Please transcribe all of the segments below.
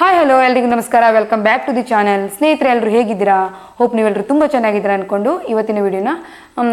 Hi hello ಎಲ್ರಿಗೂ ನಮಸ್ಕಾರ. Welcome back to the channel ಸ್ನೇಹಿತರೆ ಎಲ್ಲರೂ ಹೇಗಿದ್ದೀರಾ? ಹೋಪ್ ನೀವೆಲ್ಲರೂ ತುಂಬ ಚೆನ್ನಾಗಿದ್ದೀರಾ ಅಂದ್ಕೊಂಡು ಇವತ್ತಿನ ವಿಡಿಯೋನ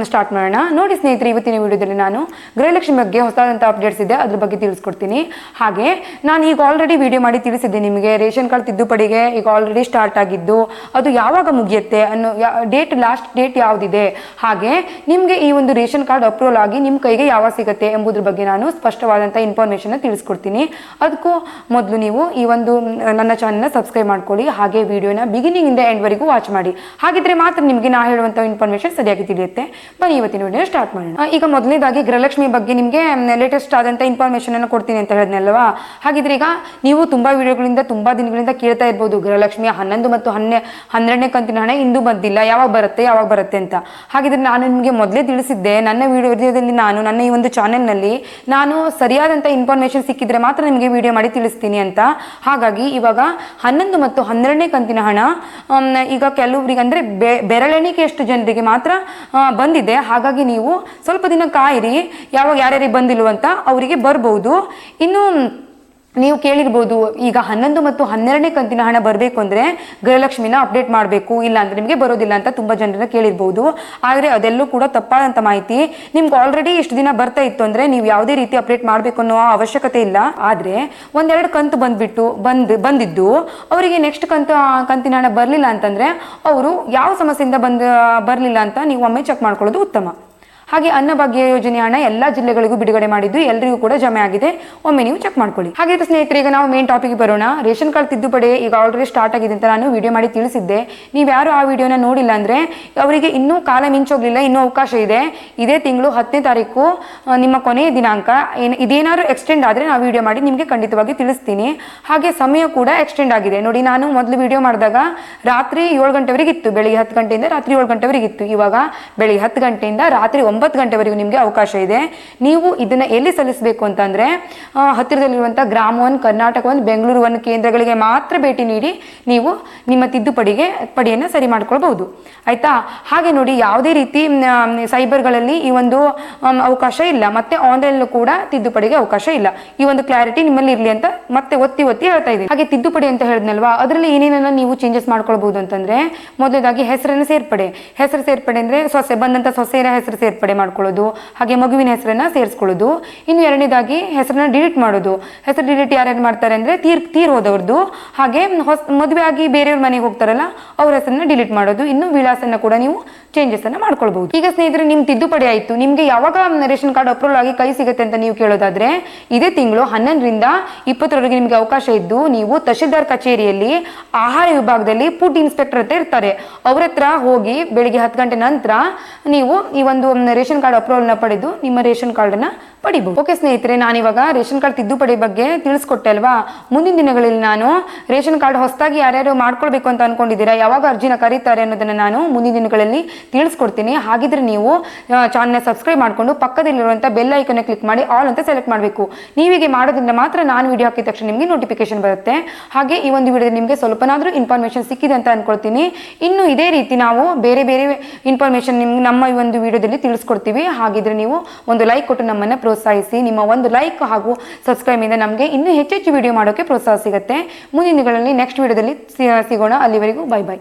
ಸ್ಟಾರ್ಟ್ ಮಾಡೋಣ. ನೋಡಿ ಸ್ನೇಹಿತರೆ, ಇವತ್ತಿನ ವಿಡಿಯೋದಲ್ಲಿ ನಾನು ಗೃಹಲಕ್ಷ್ಮಿ ಬಗ್ಗೆ ಹೊಸದಾದಂಥ ಅಪ್ಡೇಟ್ಸ್ ಇದೆ. ಅದ್ರ ಬಗ್ಗೆ ತಿಳಿಸ್ಕೊಡ್ತೀನಿ. ಹಾಗೆ ನಾನು ಈಗ ಆಲ್ರೆಡಿ ವಿಡಿಯೋ ಮಾಡಿ ತಿಳಿಸಿದ್ದೆ ನಿಮಗೆ. ರೇಷನ್ ಕಾರ್ಡ್ ತಿದ್ದುಪಡಿಗೆ ಈಗ ಆಲ್ರೆಡಿ ಸ್ಟಾರ್ಟ್ ಆಗಿದ್ದು, ಅದು ಯಾವಾಗ ಮುಗಿಯುತ್ತೆ ಅನ್ನೋ ಡೇಟ್ ಲಾಸ್ಟ್ ಡೇಟ್ ಯಾವುದಿದೆ? ಹಾಗೆ ನಿಮಗೆ ಈ ಒಂದು ರೇಷನ್ ಕಾರ್ಡ್ ಅಪ್ರೂವಲ್ ಆಗಿ ನಿಮ್ಮ ಕೈಗೆ ಯಾವಾಗ ಸಿಗುತ್ತೆ ಎಂಬುದ್ರ ಬಗ್ಗೆ ನಾನು ಸ್ಪಷ್ಟವಾದಂಥ ಇನ್ಫಾರ್ಮೇಷನ್ನ ತಿಳಿಸ್ಕೊಡ್ತೀನಿ. ಅದಕ್ಕೂ ಮೊದಲು ನೀವು ಈ ಒಂದು ನನ್ನ ಚಾನಲ್ನ ಸಬ್ಸ್ಕ್ರೈಬ್ ಮಾಡ್ಕೊಳ್ಳಿ. ಹಾಗೆ ವಿಡಿಯೋನ ಬಿಗಿನಿಂಗಿಂದ ಎಂಡ್ವರೆಗೂ ವಾಚ್ ಮಾಡಿ. ಹಾಗಿದ್ರೆ ಮಾತ್ರ ನಿಮಗೆ ನಾ ಹೇಳುವಂಥ ಇನ್ಫಾರ್ಮೇಷನ್ ಸರಿಯಾಗಿ ತಿಳಿಯುತ್ತೆ. ಬನ್ನಿ ಇವತ್ತಿನ ವಿಡಿಯೋ ಸ್ಟಾರ್ಟ್ ಮಾಡೋಣ. ಈಗ ಮೊದಲನೇದಾಗಿ ಗೃಹಲಕ್ಷ್ಮಿ ಬಗ್ಗೆ ನಿಮಗೆ ಲೇಟೆಸ್ಟ್ ಆದಂಥ ಇನ್ಫಾರ್ಮೇಷನ್ ಅನ್ನು ಕೊಡ್ತೀನಿ ಅಂತ ಹೇಳಿದ್ನಲ್ವಾ? ಹಾಗಿದ್ರೆ ಈಗ ನೀವು ತುಂಬಾ ವಿಡಿಯೋಗಳಿಂದ, ತುಂಬಾ ದಿನಗಳಿಂದ ಕೇಳ್ತಾ ಇರ್ಬೋದು. ಗೃಹಲಕ್ಷ್ಮಿ ಹನ್ನೊಂದು ಮತ್ತು ಹನ್ನೆ, ಹನ್ನೆರಡನೇ ಕಂತಿನ ಹಣ ಇಂದು ಬಂದಿಲ್ಲ. ಯಾವಾಗ ಬರುತ್ತೆ ಯಾವಾಗ ಬರುತ್ತೆ ಅಂತ. ಹಾಗಿದ್ರೆ ನಾನು ನಿಮಗೆ ಮೊದಲೇ ತಿಳಿಸಿದ್ದೆ. ನನ್ನ ವಿಡಿಯೋದಲ್ಲಿ ನಾನು, ನನ್ನ ಈ ಒಂದು ಚಾನೆಲ್ನಲ್ಲಿ ನಾನು ಸರಿಯಾದಂಥ ಇನ್ಫಾರ್ಮೇಷನ್ ಸಿಕ್ಕಿದ್ರೆ ಮಾತ್ರ ನಿಮಗೆ ವಿಡಿಯೋ ಮಾಡಿ ತಿಳಿಸ್ತೀನಿ ಅಂತ. ಹಾಗಾಗಿ ಇವಾಗ ಹನ್ನೊಂದು ಮತ್ತು ಹನ್ನೆರಡನೇ ಕಂತಿನ ಹಣ ಈಗ ಕೆಲವರಿಗೆ ಅಂದರೆ ಬೆರಳೆಣಿಕೆಯಷ್ಟು ಜನರಿಗೆ ಮಾತ್ರ ಬಂದಿದೆ. ಹಾಗಾಗಿ ನೀವು ಸ್ವಲ್ಪ ದಿನ ಕಾಯಿರಿ. ಯಾವಾಗ ಯಾರ್ಯಾರಿಗೆ ಬಂದಿಲ್ವಂತ ಅವರಿಗೆ ಬರ್ಬೋದು. ಇನ್ನು ನೀವು ಕೇಳಿರ್ಬೋದು, ಈಗ ಹನ್ನೊಂದು ಮತ್ತು ಹನ್ನೆರಡನೇ ಕಂತಿನ ಹಣ ಬರಬೇಕು ಅಂದರೆ ಗೃಹಲಕ್ಷ್ಮಿನ ಅಪ್ಡೇಟ್ ಮಾಡಬೇಕು, ಇಲ್ಲ ಅಂದರೆ ನಿಮಗೆ ಬರೋದಿಲ್ಲ ಅಂತ ತುಂಬ ಜನರನ್ನ ಕೇಳಿರ್ಬೋದು. ಆದರೆ ಅದೆಲ್ಲೂ ಕೂಡ ತಪ್ಪಾದಂಥ ಮಾಹಿತಿ ನಿಮ್ಗೆ ಆಲ್ರೆಡಿ ಇಷ್ಟು ದಿನ ಬರ್ತಾ ಇತ್ತು ಅಂದರೆ ನೀವು ಯಾವುದೇ ರೀತಿ ಅಪ್ಡೇಟ್ ಮಾಡಬೇಕು ಅನ್ನೋ ಅವಶ್ಯಕತೆ ಇಲ್ಲ. ಆದರೆ ಒಂದೆರಡು ಕಂತು ಬಂದುಬಿಟ್ಟು, ಬಂದು, ಬಂದಿದ್ದು, ಅವರಿಗೆ ನೆಕ್ಸ್ಟ್ ಕಂತು, ಕಂತಿನ ಹಣ ಬರಲಿಲ್ಲ ಅಂತಂದರೆ ಅವರು ಯಾವ ಸಮಸ್ಯೆಯಿಂದ ಬಂದ, ಬರಲಿಲ್ಲ ಅಂತ ನೀವು ಒಮ್ಮೆ ಚೆಕ್ ಮಾಡ್ಕೊಳ್ಳೋದು ಉತ್ತಮ. ಹಾಗೆ ಅನ್ನಭಾಗ್ಯ ಯೋಜನೆ ಹಣ ಎಲ್ಲ ಜಿಲ್ಲೆಗಳಿಗೂ ಬಿಡುಗಡೆ ಮಾಡಿದ್ದು ಎಲ್ಲರಿಗೂ ಕೂಡ ಜಮೆ ಆಗಿದೆ. ಒಮ್ಮೆ ನೀವು ಚೆಕ್ ಮಾಡ್ಕೊಳ್ಳಿ. ಹಾಗೆ ಸ್ನೇಹಿತರೆ, ಈಗ ನಾವು ಮೇನ್ ಟಾಪಿಕ್ ಬರೋಣ. ರೇಷನ್ ಕಾರ್ಡ್ ತಿದ್ದುಪಡಿ ಈಗ ಆಲ್ರೆಡಿ ಸ್ಟಾರ್ಟ್ ಆಗಿದೆ ಅಂತ ನಾನು ವಿಡಿಯೋ ಮಾಡಿ ತಿಳಿಸಿದ್ದೆ. ನೀವು ಯಾರು ಆ ವಿಡಿಯೋನ ನೋಡಿಲ್ಲ ಅಂದ್ರೆ ಅವರಿಗೆ ಇನ್ನೂ ಕಾಲ ಮಿಂಚೋಗ್ಲಿಲ್ಲ, ಇನ್ನೂ ಅವಕಾಶ ಇದೆ. ಇದೇ ತಿಂಗಳು ಹತ್ತನೇ ತಾರೀಕು ನಿಮ್ಮ ಕೊನೆಯ ದಿನಾಂಕ. ಏನು, ಇದೇನಾದ್ರು ಎಕ್ಸ್ಟೆಂಡ್ ಆದರೆ ನಾವು ವಿಡಿಯೋ ಮಾಡಿ ನಿಮಗೆ ಖಂಡಿತವಾಗಿ ತಿಳಿಸ್ತೀನಿ. ಹಾಗೆ ಸಮಯ ಕೂಡ ಎಕ್ಸ್ಟೆಂಡ್ ಆಗಿದೆ. ನೋಡಿ, ನಾನು ಮೊದಲು ವಿಡಿಯೋ ಮಾಡಿದಾಗ ರಾತ್ರಿ ಏಳು ಗಂಟೆವರೆಗೆ ಇತ್ತು ಬೆಳಿಗ್ಗೆ ಹತ್ತು ಗಂಟೆಯಿಂದ ರಾತ್ರಿ ಏಳು ಗಂಟೆವರೆಗೆ ಇತ್ತು ಇವಾಗ ಬೆಳಿಗ್ಗೆ ಹತ್ತು ಗಂಟೆಯಿಂದ ರಾತ್ರಿ ಒಂಬತ್ತು ಗಂಟೆವರೆಗೂ ನಿಮಗೆ ಅವಕಾಶ ಇದೆ. ನೀವು ಇದನ್ನ ಎಲ್ಲಿ ಸಲ್ಲಿಸಬೇಕು ಅಂತಂದ್ರೆ ಹತ್ತಿರದಲ್ಲಿರುವಂಥ Grama one Karnataka one Bengaluru one ಕೇಂದ್ರಗಳಿಗೆ ಮಾತ್ರ ಭೇಟಿ ನೀಡಿ ನೀವು ನಿಮ್ಮ ತಿದ್ದುಪಡಿಗೆ, ಪಡಿಯನ್ನು ಸರಿ ಮಾಡ್ಕೊಳ್ಬಹುದು. ಆಯಿತಾ? ಹಾಗೆ ನೋಡಿ ಯಾವುದೇ ರೀತಿ ಸೈಬರ್ಗಳಲ್ಲಿ ಈ ಒಂದು ಅವಕಾಶ ಇಲ್ಲ. ಮತ್ತೆ ಆನ್ಲೈನ್ ಕೂಡ ತಿದ್ದುಪಡಿಗೆ ಅವಕಾಶ ಇಲ್ಲ. ಈ ಒಂದು ಕ್ಲಾರಿಟಿ ನಿಮ್ಮಲ್ಲಿ ಇರಲಿ ಅಂತ ಮತ್ತೆ ಒತ್ತಿ ಒತ್ತಿ ಹೇಳ್ತಾ ಇದ್ದೀನಿ. ಹಾಗೆ ತಿದ್ದುಪಡಿ ಅಂತ ಹೇಳಿದ್ನಲ್ವಾ? ಅದರಲ್ಲಿ ಏನೇನೆಲ್ಲ ನೀವು ಚೇಂಜಸ್ ಮಾಡ್ಕೊಳ್ಬಹುದು ಅಂತಂದ್ರೆ, ಮೊದಲನೇದಾಗಿ ಹೆಸರನ್ನು ಸೇರ್ಪಡೆ. ಹೆಸರು ಸೇರ್ಪಡೆ ಅಂದ್ರೆ ಸೊಸೆ, ಬಂದಂತ ಸೊಸೆಯರ ಹೆಸರು ಸೇರ್ಪಡೆ. ಮಾಡ್ಕೊಳ್ಳೋದು, ಹಾಗೆ ಮಗುವಿನ ಹೆಸರನ್ನ ಸೇರಿಸ್ಕೊಳ್ಳೋದು, ಇನ್ನು ಎರಡನೇದಾಗಿ ಹೆಸರನ್ನ ಡಿಲೀಟ್ ಮಾಡೋದು. ಹೆಸರು ಡಿಲೀಟ್ ಯಾರ್ಯಾರು ಮಾಡ್ತಾರೆ ಅಂದ್ರೆ ತೀರ್ ತೀರ್ ಹೋದವ್ರದ್ದು. ಹಾಗೆ ಹೊಸ, ಮದುವೆ ಆಗಿ ಬೇರೆಯವ್ರ ಮನೆಗೆ ಹೋಗ್ತಾರಲ್ಲ, ಅವ್ರ ಹೆಸರನ್ನ ಡಿಲೀಟ್ ಮಾಡೋದು. ಇನ್ನು ವಿಳಾಸನ ಕೂಡ ನೀವು ಚೇಂಜಸ್ ಅನ್ನ ಮಾಡ್ಕೊಳ್ಬಹುದು. ಈಗ ಸ್ನೇಹಿತರೆ, ನಿಮ್ ತಿದ್ದುಪಡಿ ಆಯ್ತು. ನಿಮಗೆ ಯಾವಾಗ ರೇಷನ್ ಕಾರ್ಡ್ ಅಪ್ರೂವಲ್ ಆಗಿ ಕೈ ಸಿಗುತ್ತೆ ಅಂತ ನೀವು ಕೇಳೋದಾದ್ರೆ, ಇದೇ ತಿಂಗಳು ಹನ್ನೊಂದರಿಂದ ಇಪ್ಪತ್ತರವರೆಗೆ ನಿಮಗೆ ಅವಕಾಶ ಇದ್ದು, ನೀವು ತಹಶೀಲ್ದಾರ್ ಕಚೇರಿಯಲ್ಲಿ ಆಹಾರ ವಿಭಾಗದಲ್ಲಿ ಫುಡ್ ಇನ್ಸ್ಪೆಕ್ಟರ್ ಹತ್ರ ಇರ್ತಾರೆ. ಅವ್ರ ಹತ್ರ ಹೋಗಿ ಬೆಳಿಗ್ಗೆ ಹತ್ತು ಗಂಟೆ ನಂತರ ನೀವು ಈ ಒಂದು ರೇಷನ್ ಕಾರ್ಡ್ ಅಪ್ರೂವಲ್ನ ಪಡೆದು ನಿಮ್ಮ ರೇಷನ್ ಕಾರ್ಡನ್ನ ಪಡಿಬಹುದು ಓಕೆ ಸ್ನೇಹಿತರೆ, ನಾನಿವಾಗ ರೇಷನ್ ಕಾರ್ಡ್ ತಿದ್ದುಪಡಿ ಬಗ್ಗೆ ತಿಳಿಸ್ಕೊಟ್ಟೆ ಅಲ್ವಾ ಮುಂದಿನ ದಿನಗಳಲ್ಲಿ ನಾನು ರೇಷನ್ ಕಾರ್ಡ್ ಹೊಸದಾಗಿ ಯಾರ್ಯಾರು ಮಾಡ್ಕೊಳ್ಬೇಕು ಅಂತ ಅನ್ಕೊಂಡಿದ್ದೀರಾ, ಯಾವಾಗ ಅರ್ಜಿನ ಕರೀತಾರೆ ಅನ್ನೋದನ್ನ ನಾನು ಮುಂದಿನ ದಿನಗಳಲ್ಲಿ ತಿಳಿಸ್ಕೊಡ್ತೀನಿ. ಹಾಗಿದ್ರೆ ನೀವು ಚಾನಲ್ನ ಸಬ್ಸ್ಕ್ರೈಬ್ ಮಾಡಿಕೊಂಡು ಪಕ್ಕದಲ್ಲಿರುವಂಥ ಬೆಲ್ ಐಕನ್ನ ಕ್ಲಿಕ್ ಮಾಡಿ ಆಲ್ ಅಂತ ಸೆಲೆಕ್ಟ್ ಮಾಡಬೇಕು. ನೀವೀಗೆ ಮಾಡೋದ್ರಿಂದ ಮಾತ್ರ ನಾನು ವಿಡಿಯೋ ಹಾಕಿದ ತಕ್ಷಣ ನಿಮಗೆ ನೋಟಿಫಿಕೇಶನ್ ಬರುತ್ತೆ. ಹಾಗೆ ಈ ಒಂದು ವಿಡಿಯೋದಲ್ಲಿ ನಿಮಗೆ ಸ್ವಲ್ಪನಾದರೂ ಇನ್ಫಾರ್ಮೇಷನ್ ಸಿಕ್ಕಿದೆ ಅಂತ ಅನ್ಕೊಳ್ತೀನಿ. ಇನ್ನು ಇದೇ ರೀತಿ ನಾವು ಬೇರೆ ಬೇರೆ ಇನ್ಫಾರ್ಮೇಷನ್ ನಿಮ್ಗೆ ನಮ್ಮ ಈ ಒಂದು ವಿಡಿಯೋದಲ್ಲಿ ತಿಳಿಸ್ಕೊಡ್ತೀವಿ. ಹಾಗಿದ್ರೆ ನೀವು ಒಂದು ಲೈಕ್ ಕೊಟ್ಟು ನಮ್ಮನ್ನು ಪ್ರೋತ್ಸಾಹಿಸಿ. ನಿಮ್ಮ ಒಂದು ಲೈಕ್ ಹಾಗೂ ಸಬ್ಸ್ಕ್ರೈಬ್ ಇಂದ ನಮಗೆ ಇನ್ನೂ ಹೆಚ್ಚೆಚ್ಚು ವಿಡಿಯೋ ಮಾಡೋಕ್ಕೆ ಪ್ರೋತ್ಸಾಹ ಸಿಗುತ್ತೆ. ಮುಂದಿನ ದಿನಗಳಲ್ಲಿ ನೆಕ್ಸ್ಟ್ ವಿಡಿಯೋದಲ್ಲಿ ಸಿಗೋಣ. ಅಲ್ಲಿವರೆಗೂ ಬೈ ಬೈ